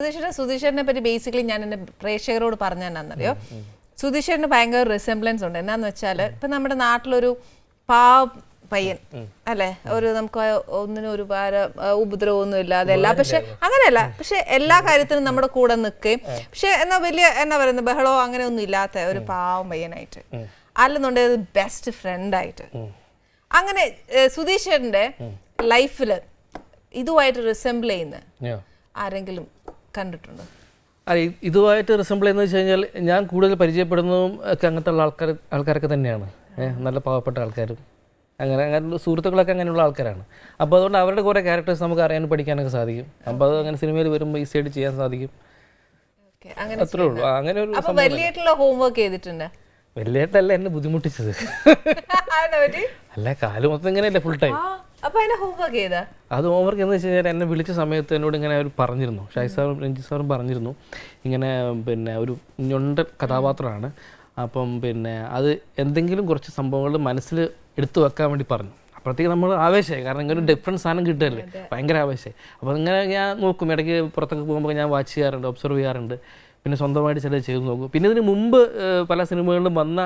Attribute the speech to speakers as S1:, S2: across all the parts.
S1: സുധീഷേട്ടൻ സുധീഷേട്ടനെ പറ്റി ബേസിക്കലി ഞാൻ എന്റെ പ്രേക്ഷകരോട് പറഞ്ഞറിയോ സുധീഷേട്ടന് ഭയങ്കര റിസംബ്ലൻസ് ഉണ്ട്. എന്നാന്ന് വെച്ചാൽ ഇപ്പൊ നമ്മുടെ നാട്ടിലൊരു പാവ പയ്യൻ അല്ലെ? ഒരു നമുക്ക് ഒന്നിനും ഒരുപാട് ഉപദ്രവമൊന്നും ഇല്ലാതെ അല്ല പക്ഷെ അങ്ങനെയല്ല. പക്ഷെ എല്ലാ കാര്യത്തിനും നമ്മുടെ കൂടെ നിൽക്കുകയും പക്ഷെ എന്നാ വലിയ എന്നാ പറയുന്നത് ബഹളോ അങ്ങനെ ഒന്നും ഇല്ലാത്ത ഒരു പാവം പയ്യനായിട്ട്. അല്ലെന്നുണ്ടെങ്കിൽ ബെസ്റ്റ് ഫ്രണ്ട് ആയിട്ട്. അങ്ങനെ ഏഹ്, സുധീഷേട്ടന്റെ ലൈഫിൽ ഇതുമായിട്ട് റിസംബിൾ ചെയ്യുന്ന ആരെങ്കിലും കണ്ടിട്ടുണ്ടോ.
S2: അല്ല ഇതുമായിട്ട് റിസംബിൾ എന്ന് വെച്ച് കഴിഞ്ഞാൽ ഞാൻ കൂടുതൽ പരിചയപ്പെടുന്നതും ഒക്കെ അങ്ങനത്തെ ഉള്ള ആൾക്കാർ ആൾക്കാരൊക്കെ തന്നെയാണ്. നല്ല പാവപ്പെട്ട ആൾക്കാരും. അങ്ങനെ അങ്ങനെ സുഹൃത്തുക്കളൊക്കെ അങ്ങനെയുള്ള ആൾക്കാരാണ്. അപ്പോൾ അതുകൊണ്ട് അവരുടെ കുറേ ക്യാരക്ടേഴ്സ് നമുക്ക് അറിയാനും പഠിക്കാനൊക്കെ സാധിക്കും. അപ്പോൾ അത് അങ്ങനെ സിനിമയിൽ വരുമ്പോൾ ഈസി ആയിട്ട് ചെയ്യാൻ സാധിക്കും. അത്രേ ഉള്ളൂ. അങ്ങനെ ഒരു
S1: വലിയ വലിയായിട്ടുള്ള ഹോംവർക്ക് ചെയ്തിട്ടുണ്ട്.
S2: വലിയായിട്ടല്ല എന്നെ ബുദ്ധിമുട്ടിച്ചത്. അല്ല കാൽ മൊത്തം ഇങ്ങനെയല്ലേ ഫുൾ ടൈം അത് ഹോംവർക്ക് എന്ന് വെച്ച് കഴിഞ്ഞാൽ എന്നെ വിളിച്ച സമയത്ത് എന്നോട് ഇങ്ങനെ അവർ പറഞ്ഞിരുന്നു. ഷായി സാറും രഞ്ജിത് സാറും പറഞ്ഞിരുന്നു. ഇങ്ങനെ പിന്നെ ഒരു ഞൊണ്ട കഥാപാത്രമാണ്. അപ്പം പിന്നെ അത് എന്തെങ്കിലും കുറച്ച് സംഭവങ്ങൾ മനസ്സിൽ എടുത്തു വെക്കാൻ വേണ്ടി പറഞ്ഞു. അപ്പോഴത്തേക്ക് നമ്മൾ ആവേശമായി. കാരണം ഇങ്ങനെ ഒരു ഡിഫറന്റ് സാധനം കിട്ടുകയല്ലേ? ഭയങ്കര ആവേശമായി. അപ്പോൾ ഇങ്ങനെ ഞാൻ നോക്കും. ഇടയ്ക്ക് പുറത്തൊക്കെ പോകുമ്പോൾ ഞാൻ വാച്ച് ചെയ്യാറുണ്ട് ഒബ്സർവ് ചെയ്യാറുണ്ട്. പിന്നെ സ്വന്തമായിട്ട് ചിലത് ചെയ്തു നോക്കും. പിന്നെ ഇതിന് മുമ്പ് പല സിനിമകളിലും വന്ന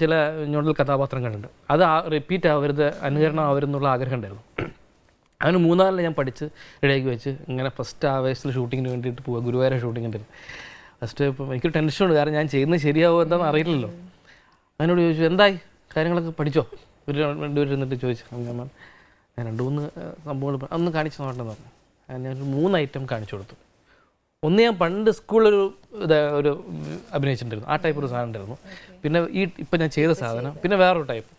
S2: ചില ഞൊണ്ടൽ കഥാപാത്രങ്ങളുണ്ട്. അത് റിപ്പീറ്റ് ആവരുത് അനുകരണം ആവരുതെന്നുള്ള ആഗ്രഹം ഉണ്ടായിരുന്നു. അങ്ങനെ മൂന്നാറിൽ ഞാൻ പഠിച്ച് റെഡിയാക്കി വെച്ച് ഇങ്ങനെ ഫസ്റ്റ് ആവേശത്തിൽ ഷൂട്ടിങ്ങിന് വേണ്ടിയിട്ട് പോവുക ഗുരുവായൂർ ഷൂട്ടിംഗ് ഉണ്ടായിരുന്നു ഫസ്റ്റ് ഇപ്പം എനിക്ക് ടെൻഷനുണ്ട് കാരണം ഞാൻ ചെയ്യുന്നത് ശരിയാവോ എന്താണെന്ന് അറിയില്ലല്ലോ. അതിനോട് ചോദിച്ചു എന്തായി? കാര്യങ്ങളൊക്കെ പഠിച്ചോ? ഒരു രണ്ടുപേർ ഇരുന്നിട്ട് ചോദിച്ചു. ഞാൻ രണ്ട് മൂന്ന് സംഭവങ്ങൾ ഒന്ന് കാണിച്ചു നോക്കണമെന്ന് പറഞ്ഞു. ഞാൻ ഞാനൊരു മൂന്ന് ഐറ്റം കാണിച്ചു കൊടുത്തു. ഒന്ന് ഞാൻ പണ്ട് സ്കൂളിലൊരു ഇത് ഒരു അഭിനയിച്ചിട്ടുണ്ടായിരുന്നു. ആ ടൈപ്പ് ഒരു സാധനം ഉണ്ടായിരുന്നു. പിന്നെ ഈ ഇപ്പം ഞാൻ ചെയ്ത സാധനം പിന്നെ വേറൊരു ടൈപ്പ്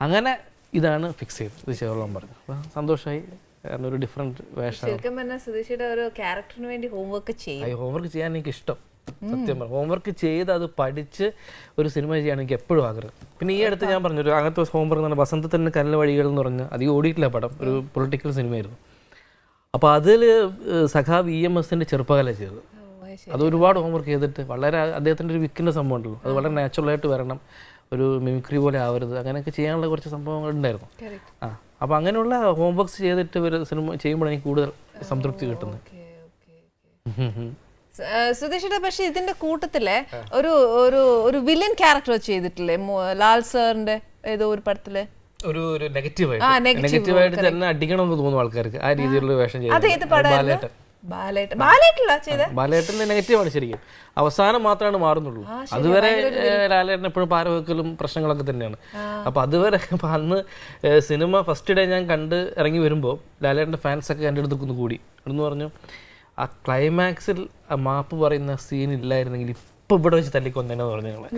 S2: അങ്ങനെ ഇതാണ് ഫിക്സ് ചെയ്തത്. ഇത് ചെയ്തോളം പറഞ്ഞു. അപ്പം സന്തോഷമായി കാരണം ഒരു ഡിഫറെന്റ്
S1: വേഷം പറഞ്ഞാൽ സുധീഷയുടെ ഒരു ക്യാരക്ടറിന് വേണ്ടി ഹോംവർക്ക് ചെയ്യും.
S2: ഹോംവർക്ക് ചെയ്യാൻ എനിക്ക് ഇഷ്ടം സത്യം പറഞ്ഞു ഹോംവർക്ക് ചെയ്ത് അത് പഠിച്ച് ഒരു സിനിമ ചെയ്യാൻ എനിക്ക് എപ്പോഴും ആഗ്രഹം. പിന്നെ ഈ അടുത്ത് ഞാൻ പറഞ്ഞു ഒരു അങ്ങനത്തെ ഹോംവർക്ക് എന്ന് പറഞ്ഞാൽ വസന്തത്തിന്റെ കനൽ വഴികൾ എന്ന് പറഞ്ഞ് അധികം ഓടിയിട്ടില്ല പടം. ഒരു പൊളിറ്റിക്കൽ സിനിമയായിരുന്നു അപ്പോൾ അതിൽ സഖാവ് ഇ എം എസിന്റെ ചെറുപ്പകാല ചെയ്തത്. അത് ഒരുപാട് ഹോംവർക്ക് ചെയ്തിട്ട് വളരെ അദ്ദേഹത്തിന്റെ ഒരു വിക്കിന്റെ സംഭവം ഉണ്ടല്ലോ. അത് വളരെ നാച്ചുറലായിട്ട് വരണം. ഒരു മിമിക്രി പോലെ ആവരുത്. അങ്ങനെയൊക്കെ ചെയ്യാനുള്ള കുറച്ച് സംഭവങ്ങൾ ഉണ്ടായിരുന്നു. ആ അപ്പോൾ അങ്ങനെയുള്ള ഹോംവർക്ക്സ് ചെയ്തിട്ട് ഒരു സിനിമ ചെയ്യുമ്പോൾ എനിക്ക് കൂടുതൽ സംതൃപ്തി കിട്ടുന്നത്.
S1: സുധീഷയുടെ പക്ഷെ ഇതിന്റെ കൂട്ടത്തിലെ ഒരു ഒരു ഒരു വില്ലൻ ക്യാരക്ടർ ചെയ്തിട്ടില്ലേ? ലാൽ സാറിന്റെ ഏതോ ഒരു പടത്തിൽ?
S2: ഒരു ഒരു നെഗറ്റീവായിട്ട് നെഗറ്റീവായിട്ട് തന്നെ അടിക്കണം എന്ന് തോന്നുന്നു ആൾക്കാർക്ക്. ആ രീതിയിലുള്ള വേഷം ചെയ്ത്? ബാലേട്ടൻ ബാലേട്ടന്റെ നെഗറ്റീവാണ് ശരിക്കും. അവസാനം മാത്രമാണ് മാറുന്നുള്ളൂ. അതുവരെ ലാലേട്ടൻ എപ്പോഴും പാരവെക്കലും പ്രശ്നങ്ങളൊക്കെ തന്നെയാണ്. അപ്പൊ അതുവരെ അന്ന് സിനിമ ഫസ്റ്റ് ഡേ ഞാൻ കണ്ട് ഇറങ്ങി വരുമ്പോൾ ലാലേട്ടന്റെ ഫാൻസ് ഒക്കെ എന്റെ അടുത്ത് കൂടി. എന്ന് പറഞ്ഞു ആ ക്ലൈമാക്സിൽ ആ മാപ്പ് പറയുന്ന സീൻ ഇല്ലായിരുന്നെങ്കിൽ ഇപ്പൊ ഇവിടെ വെച്ച് തല്ലിക്കൊന്നേന്ന് പറഞ്ഞു ഞങ്ങൾ.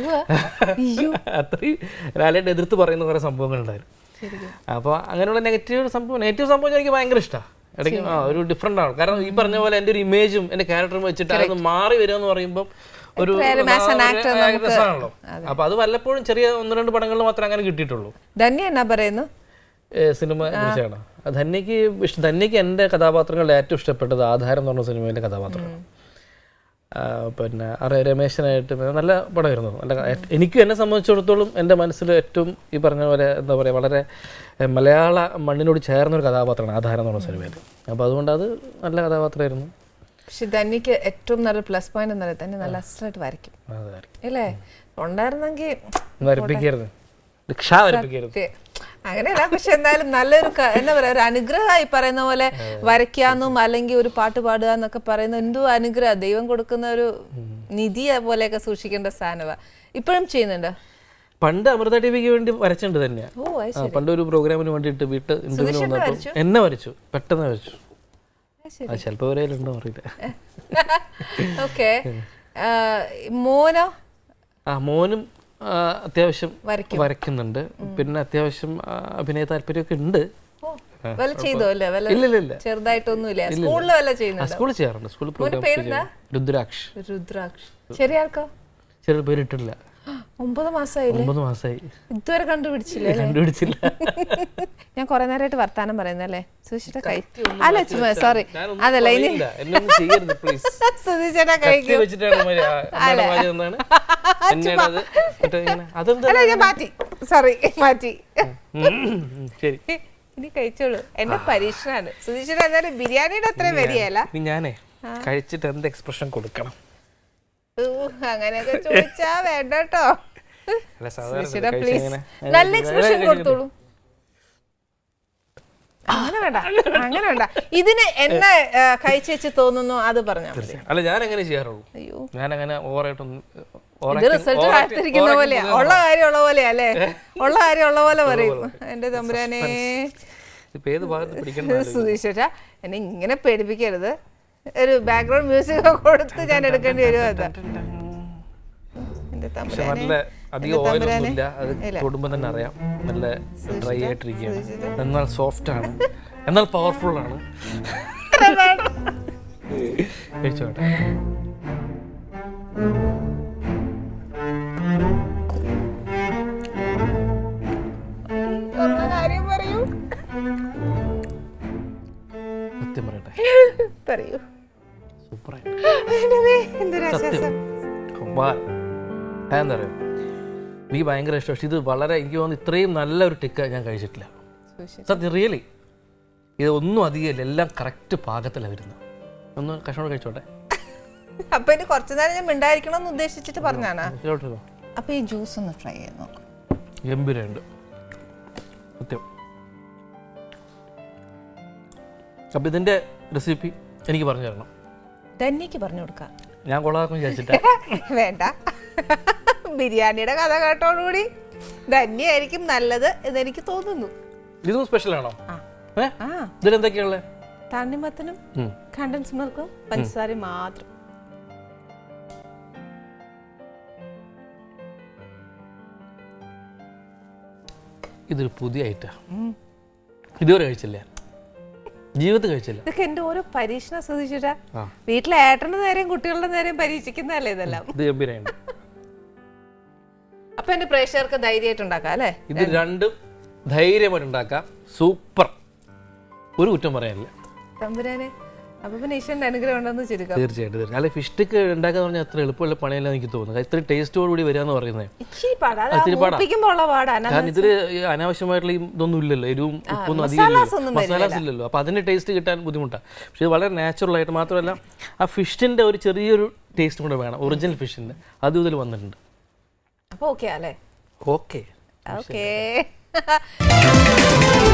S2: അത്രയും ലാലേട്ടൻ എതിർത്ത് പറയുന്ന കുറേ സംഭവങ്ങളുണ്ടായിരുന്നു അപ്പോൾ അങ്ങനെയുള്ള നെഗറ്റീവ് സംഭവം നെഗറ്റീവ് സംഭവം എനിക്ക് ഭയങ്കര ഇഷ്ടമാണ് ഇടയ്ക്ക് ആ ഒരു ഡിഫറെന്റ് ആണ്. കാരണം ഈ പറഞ്ഞ പോലെ എന്റെ ഒരു ഇമേജും എന്റെ ക്യാരക്ടറും വെച്ചിട്ട് അത് മാറി വരിക എന്ന് പറയുമ്പോൾ ഒരു രസമാണല്ലോ. അപ്പൊ അത് വല്ലപ്പോഴും ചെറിയ ഒന്ന് രണ്ട് പടങ്ങളിൽ മാത്രമേ അങ്ങനെ കിട്ടിയിട്ടുള്ളൂ.
S1: ധന്യ എന്നാ പറയുന്നു?
S2: സിനിമ ധന്യക്ക് ധന്യക്ക് എന്റെ കഥാപാത്രങ്ങളിൽ ഏറ്റവും ഇഷ്ടപ്പെട്ടത് ആധാരം എന്ന് പറഞ്ഞ സിനിമയിലെ കഥാപാത്രമാണ്. പിന്നെ അറേ രമേശനായിട്ട് നല്ല പടമായിരുന്നു. നല്ല എനിക്ക് എന്നെ സംബന്ധിച്ചിടത്തോളം എന്റെ മനസ്സിൽ ഏറ്റവും ഈ പറഞ്ഞ പോലെ എന്താ പറയുക വളരെ മലയാള മണ്ണിനോട് ചേർന്ന ഒരു കഥാപാത്രമാണ് ആധാരം എന്ന് പറഞ്ഞ സിനിമയിൽ അപ്പോൾ അതുകൊണ്ട് അത് നല്ല കഥാപാത്രമായിരുന്നു.
S1: പക്ഷെ ധന്യക്ക് ഏറ്റവും നല്ല പ്ലസ് പോയിന്റ് എന്ന് പറയുന്നത് തന്നെ നല്ല അസലായിട്ട് വരയ്ക്കും. അല്ലേ ഉണ്ടായിരുന്നെങ്കിൽ
S2: വരപ്പിക്കരുത്.
S1: അങ്ങനെയല്ല പക്ഷെ എന്തായാലും നല്ലൊരു എന്താ പറയാ ഒരു അനുഗ്രഹമായി പറയുന്ന പോലെ വരയ്ക്കാന്നും അല്ലെങ്കിൽ ഒരു പാട്ട് പാടുക എന്നൊക്കെ പറയുന്ന എന്തോ അനുഗ്രഹം ദൈവം കൊടുക്കുന്ന ഒരു നിധി പോലെയൊക്കെ സൂക്ഷിക്കേണ്ട സാധനവ. ഇപ്പോഴും ചെയ്യുന്നുണ്ടോ?
S2: പണ്ട് അമൃത ടി വിക്ക് വേണ്ടി വരച്ചിട്ടുണ്ട് ആ, പണ്ട് ഒരു പ്രോഗ്രാമിന് വേണ്ടിയിട്ട് വീട്ട് വന്നപ്പോൾ എന്നെ വരച്ചു പെട്ടെന്ന് വരച്ചു. ചിലപ്പോൾ അറിയില്ല.
S1: ഓക്കെ മോനോ?
S2: ആ മോനും അത്യാവശ്യം
S1: വരയ്ക്കും.
S2: വരയ്ക്കുന്നുണ്ട്. പിന്നെ അത്യാവശ്യം അഭിനയ താല്പര്യമൊക്കെ ഉണ്ട്.
S1: ചെറുതായിട്ടൊന്നുമില്ല. സ്കൂളിൽ
S2: ചെയ്യാറുണ്ട്. സ്കൂളിൽ? രുദ്രാക്ഷ്.
S1: രുദ്രാക്ഷ്.
S2: ചെറിയ പേരിട്ടില്ല.
S1: ഒമ്പത് മാസമായില്ലേ
S2: ഒമ്പത് മാസമായി
S1: ഇതുവരെ കണ്ടുപിടിച്ചില്ലേ
S2: കണ്ടുപിടിച്ചില്ല.
S1: ഞാൻ കുറെ നേരമായിട്ട് വർത്താനം പറയുന്നല്ലേ സുധിച്ചിട്ട കൈ അല്ല സോറി അതല്ല ഇനി
S2: അത് അതെന്താ?
S1: അല്ല ഞാൻ മാറ്റി. സോറി മാറ്റി.
S2: ശരി.
S1: ഇനി കഴിച്ചോളൂ. എന്റെ പരീക്ഷണാണ്. സുധീഷിന് എന്തായാലും ബിരിയാണിയുടെ അത്രയും വരികയല്ല
S2: ഞാനേ കഴിച്ചിട്ട് എന്ത് എക്സ്പ്രഷൻ കൊടുക്കണം?
S1: അങ്ങനെയൊക്കെ ചോദിച്ചാ വേണ്ട കേട്ടോ. നല്ല എക്സ്പ്രഷൻ കൊടുത്തോളൂ അങ്ങനെ വേണ്ട അങ്ങനെ വേണ്ട ഇതിന് എന്നാ കഴിച്ചേച്ച് തോന്നുന്നു അത് പറഞ്ഞാൽ
S2: അല്ല ഞാൻ അങ്ങനെ ചെയ്യാറുള്ളൂ
S1: അയ്യോ
S2: ഞാൻ അങ്ങനെ ഓവറായിട്ടൊന്നും
S1: ഇത് റിസൾട്ട് കാത്തിരിക്കുന്ന പോലെയാ ഉള്ള കാര്യം ഉള്ള പോലെയാ അല്ലേ ഉള്ള കാര്യം ഉള്ള പോലെ പറയും എന്റെ തമ്പുരാനെ
S2: ഇപ്പൊ ഏത് ഭാഗത്ത് പിടിക്കണം
S1: സുധീഷ എന്നെ ഇങ്ങനെ പേടിപ്പിക്കരുത് ഒരു ബാക്ക്ഗ്രൗണ്ട് മ്യൂസിക് കൊടുത്ത് ഞാൻ എടുക്കേണ്ടി വരുമോ അത്
S2: പക്ഷെ
S1: തമ്പുരാനെ
S2: അധികം ഓയിലൊന്നും ഇല്ല. അത് തൊടുമ്പോൾ തന്നെ അറിയാം. നല്ല ഡ്രൈ ആയിട്ടിരിക്കുകയാണ്. എന്നാൽ സോഫ്റ്റ് ആണ്. എന്നാൽ പവർഫുൾ ആണ്. കഴിച്ചോട്ടെ. സത്യം പറയട്ടെ.
S1: പറയൂ.
S2: സൂപ്പറായി.
S1: ദൈവമേ, എന്തൊരാശ്വാസം
S2: എന്താ പറയുക? എനിക്ക് ഭയങ്കര ഇഷ്ടം. പക്ഷെ ഇത് വളരെ എനിക്ക് തോന്നുന്നു ഇത്രയും നല്ലൊരു ടിക്ക ഞാൻ കഴിച്ചിട്ടില്ല. സത്യം റിയലി ഇത് ഒന്നും അധികമില്ല എല്ലാം കറക്റ്റ് പാകത്തിലാണ് വരുന്നത്. ഒന്ന് കഷ്ണോട് കഴിച്ചോട്ടെ.
S1: അപ്പൊ ഇനി കുറച്ചു നേരം ഞാൻ മിണ്ടായിരിക്കണം എന്ന് ഉദ്ദേശിച്ചിട്ട് പറഞ്ഞാണ്? അപ്പൊ ഈ ജ്യൂസ് ഒന്ന് ട്രൈ ചെയ്ത് നോക്കാം.
S2: ഗംഭീരമുണ്ട്. സത്യം. അപ്പൊ ഇതിന്റെ റെസിപ്പി എനിക്ക് പറഞ്ഞു തരണം
S1: ധന്യക്ക് പറഞ്ഞു കൊടുക്കാം.
S2: ഞാൻ കൊള്ളാക്കും വിചാരിച്ചിട്ടാ.
S1: വേണ്ട. ബിരിയാണിയുടെ കഥ കേട്ടോടുകൂടി. ധന്യായിരിക്കും നല്ലത് എന്ന് എനിക്ക് തോന്നുന്നു.
S2: ഇതും സ്പെഷ്യൽ
S1: ആണോ?
S2: ഇതിലെന്തൊക്കെയുള്ളത്
S1: തണ്ണിമത്തനും കണ്ടൻസ് മിൽക്കും പഞ്ചസാരയും മാത്രം.
S2: ഇതൊരു പുതിയ ഐറ്റമാണ് ഇതുവരെ കഴിച്ചില്ല? ജീവിതത്തിൽ കഴിച്ചില്ല.
S1: ഇതൊക്കെ എന്റെ ഓരോ പരീക്ഷണം ശ്രദ്ധിച്ചിട്ടാ വീട്ടിലെ ഏട്ടന്റെ നേരെയും കുട്ടികളുടെ നേരെയും പരീക്ഷിക്കുന്നതല്ലേ ഇതെല്ലാം?
S2: ഇത് ഗംഭീരമുണ്ട്
S1: അപ്പൊ എന്റെ പ്രേക്ഷകർക്ക് ധൈര്യമായിട്ട് ഉണ്ടാക്കാം അല്ലേ?
S2: ഇത് രണ്ടും ധൈര്യമായിട്ട് ഉണ്ടാക്കാം. സൂപ്പർ. ഒരു കുറ്റം പറയാനില്ല.
S1: തമ്പുരാനെ അപ്പൊ പിന്നെ ഈശ്വരന്റെ അനുഗ്രഹം ഉണ്ടെന്ന് ചുരുക്കം.
S2: തീർച്ചയായിട്ടും തീർച്ചയായും അല്ല ഫിഷ് ടിക്ക് ഉണ്ടാക്കാന്ന് പറഞ്ഞാൽ അത്ര എളുപ്പമുള്ള പണിയല്ല എനിക്ക് തോന്നുന്നത് ഇത്ര ടേസ്റ്റോട് കൂടി വരിക എന്ന് പറയുന്നത് കാരണം ഇതിൽ ഈ അനാവശ്യമായിട്ടുള്ള ഇതൊന്നും ഇല്ലല്ലോ. എരിവും ഉപ്പൊന്നും അധികം മസാലാസ് ഇല്ലല്ലോ. അപ്പൊ അതിന്റെ ടേസ്റ്റ് കിട്ടാൻ ബുദ്ധിമുട്ടാണ് പക്ഷെ ഇത് വളരെ നാച്ചുറൽ ആയിട്ട് മാത്രമല്ല ആ ഫിഷിന്റെ ഒരു ചെറിയൊരു ടേസ്റ്റ് കൂടെ വേണം. ഒറിജിനൽ ഫിഷിന്റെ അത് ഇതിൽ വന്നിട്ടുണ്ട്.
S1: അപ്പൊ ഓക്കെ അല്ലേ?
S2: Okay
S1: okay